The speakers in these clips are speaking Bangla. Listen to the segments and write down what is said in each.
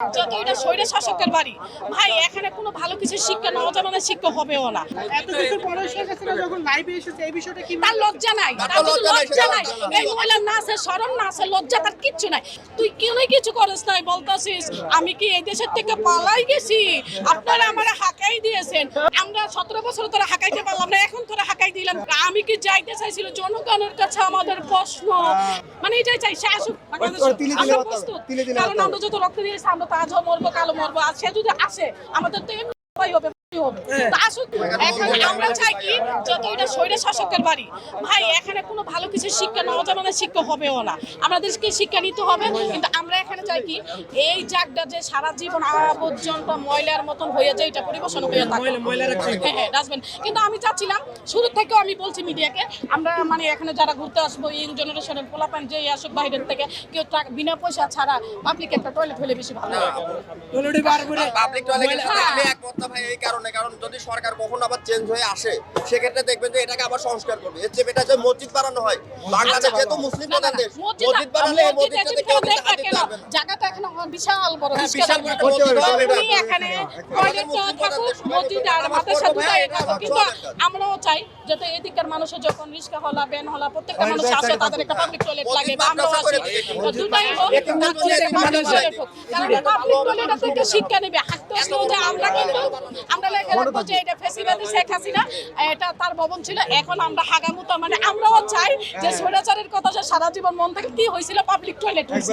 যত এটা শাসকের বাড়ি। ভাই এখানে কোনো ভালো কিছু শিক্ষা নজমানের শিক্ষা হবেও না। এত কিছু পরে শেখ হাসিনা যখন লাইভে এসেছে এই বিষয়টা কি তার লজ্জা নাই তার তার লজ্জা নাই। এই মহিলার না আছে শরম না আছে লজ্জা তার কিচ্ছু নাই। তুই কেন কিছু করিস নাই বলতাছিস আমি কি এই দেশের থেকে পালাই গেছি? আপনারা আমার হাঁকাই দিয়েছেন। আমরা সতেরো বছর ধরে হাঁকাইতে পারলাম না এখন তোরা হাঁকাই দিলাম আমি কি যাইতে চাইছিল? জনগণের কাছে আমাদের প্রশ্ন। মানে এটাই চাই সে আসুক আমরা প্রস্তুত। কারণ আমরা যত রক্ত দিয়েছি আমরা আজও মরবো কালো মরবো আর সে যদি আসে আমাদের তো এমনি হবে। সবাই হবে। তো আসুক এখন আমরা চাই কি যত এটা স্বৈর শাসকের বাড়ি ভাই এখানে কোনো ভালো কিছু শিক্ষা নজমানের শিক্ষা হবেও না। আমাদেরকে শিক্ষা নিতে হবে কিন্তু আমরা এখানে চাই কি এই জাগটা যে সারা জীবন আ ময়লার মতন হয়ে যায় এটা পরিবেশন হয়ে থাকে। হ্যাঁ হ্যাঁ ডাস্টবিন কিন্তু আমি চাচ্ছিলাম শুরু থেকেও আমি বলছি মিডিয়াকে আমরা মানে এখানে যারা ঘুরতে আসব ইয়ং জেনারেশনের পোলাপান যে আসুক বাইরের থেকে কেউ টাকা- বিনা পয়সা ছাড়া পাবলিক একটা টয়লেট হলে বেশি ভালো পাবলিক কারণে কারণ যদি সরকার কখনো আবার চেঞ্জ হয়ে আসে সেক্ষেত্রে দেখবেন যে এটাকে আবার সংস্কার করবে। এর চেয়ে এটা যে মসজিদ বানানো হয়। বাংলাদেশ যেহেতু মুসলিম প্রধান দেশ মসজিদ বানালে মসজিদটাতে কেউ দিতে পারবে না। জায়গাটা এখন বিশাল বড় হ্যাঁ, বিশাল বড় একটা মসজিদ হবে এখানে মসজিদ আর মাদ্রাসা দুটাই কিন্তু আমরাও চাই যাতে এদিককার মানুষের যখন রিক্সা হলা ব্যান হলা প্রত্যেকটা মানুষ আসে তাদের একটা পাবলিক টয়লেট লাগে বা আমরাও আসি। দুটাই হোক পাবলিক টয়লেট হোক। কারণ পাবলিক টয়লেট থেকে শিক্ষা নেবে হাঁটতে আসলেও যে আমরা কিন্তু আমরা যে এটা ফেসিবাদী শেখ হাসিনা এটা তার ভবন ছিল এখন আমরা হাগামুতা মানে আমরাও চাই যে স্বৈরাচারের কথা যে সারা জীবন মন থেকে কি হয়েছিল পাবলিক টয়লেট টয়লেট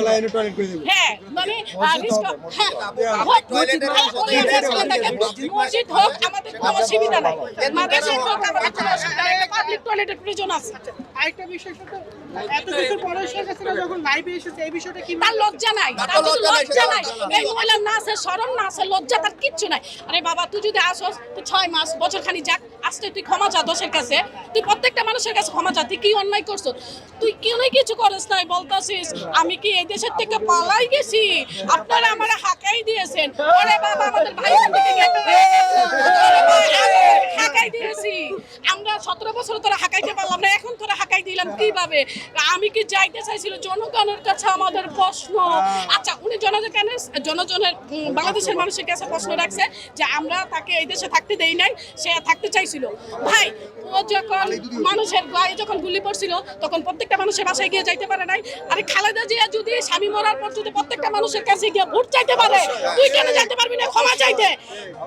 হ্যাঁ মানে রিস্ক- হ্যাঁ, হ্যাঁ, মসজিদ হোক আমাদের কোনো অসুবিধা নাই। মাদ্রাসা হোক আমাদের কোনো অসুবিধা পাবলিক টয়লেটের প্রয়োজন আছে। আরেকটা বিষয় এত কিছু পরে শেখ হাসিনা যখন লাইভে এসেছে এই বিষয়টা কি তার লজ্জা নাই তার লজ্জা নাই। এই মহিলার না আছে শরম না আছে লজ্জা তার কিচ্ছু নাই। আরে বাবা তুই যদি আসস তুই ছয় মাস বছর খানি যাক, আজকে তুই ক্ষমা চা দোষের কাছে। তুই প্রত্যেকটা মানুষের কাছে ক্ষমা চা, তুই কি অন্যায় করছ? তুই কেন কিছু করিস নাই, বলতাছিস, আমি কি এই দেশের থেকে পালাই গেছি? আপনারা আমার হাকাই দিয়েছেন। ওরে বাবা, আমাদের ভাই হাঁকাই দিয়েছি। আমরা সতেরো বছর তোরা হাকাইতে পারলাম না এখন তোরা হাকাই দিলাম কীভাবে? আমি কি যাইতে চাইছিল? জনগণের কাছে আমাদের প্রশ্ন। আচ্ছা উনি জনগণের জনজনের উম, বাংলাদেশের মানুষের কাছে প্রশ্ন রাখছে যে আমরা তাকে এই দেশে থাকতে দেই নাই সে থাকতে চাইছিল। ভাই ও যখন মানুষের গায়ে যখন গুলি পড়ছিল তখন প্রত্যেকটা মানুষের বাসায় গিয়ে যাইতে পারে নাই। আরে খালেদা জিয়া যদি স্বামী মরার পর যদি প্রত্যেকটা মানুষের কাছে গিয়ে ভোট চাইতে পারে তুই কেন যাইতে পারবি না? ক্ষমা চাইতে।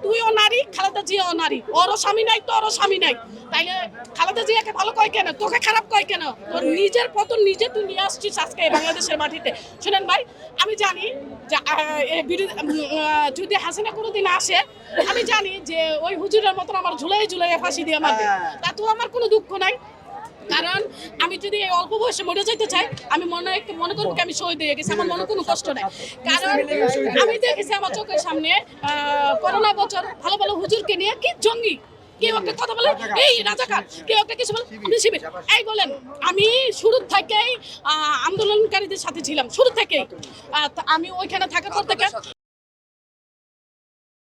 তুইও নারী খালেদা জিয়াও নারী। ওরও স্বামী নাই তোরও স্বামী নাই। তাইলে খালেদা জিয়াকে ভালো কয় কেন? তোকে খারাপ কয় কেন? তোর নিজের পতন নিজে তুই নিয়ে আসছিস আজকে বাংলাদেশের মাটিতে। শুনেন ভাই আমি জানি যদি হাসিনা কোনোদিন আসে আমি জানি যে ওই হুজুরের মতন আমার ঝুলাই ঝুলাই ফাঁসি দিয়ে মারবে। তাতেও আমার কোনো দুঃখ নাই। কারণ আমি যদি এই অল্প বয়সে মরে যেতে চাই আমি মনে মনে করব কি আমি শহীদ হয়ে গেছি। আমার মনে কোনো কষ্ট নাই। কারণ আমি দেখেছি আমার চোখের সামনে আহ, করোনা বছর ভালো ভালো হুজুরকে নিয়ে কি জঙ্গি কেউ একটা কথা বলে এই রাজাকার। কেউ একটা কিছু বলে আপনি শিবির। এই বলেন আমি শুরু থেকেই আহ, আন্দোলনকারীদের সাথে ছিলাম শুরু থেকেই। আমি ওইখানে থাকার পর থেকে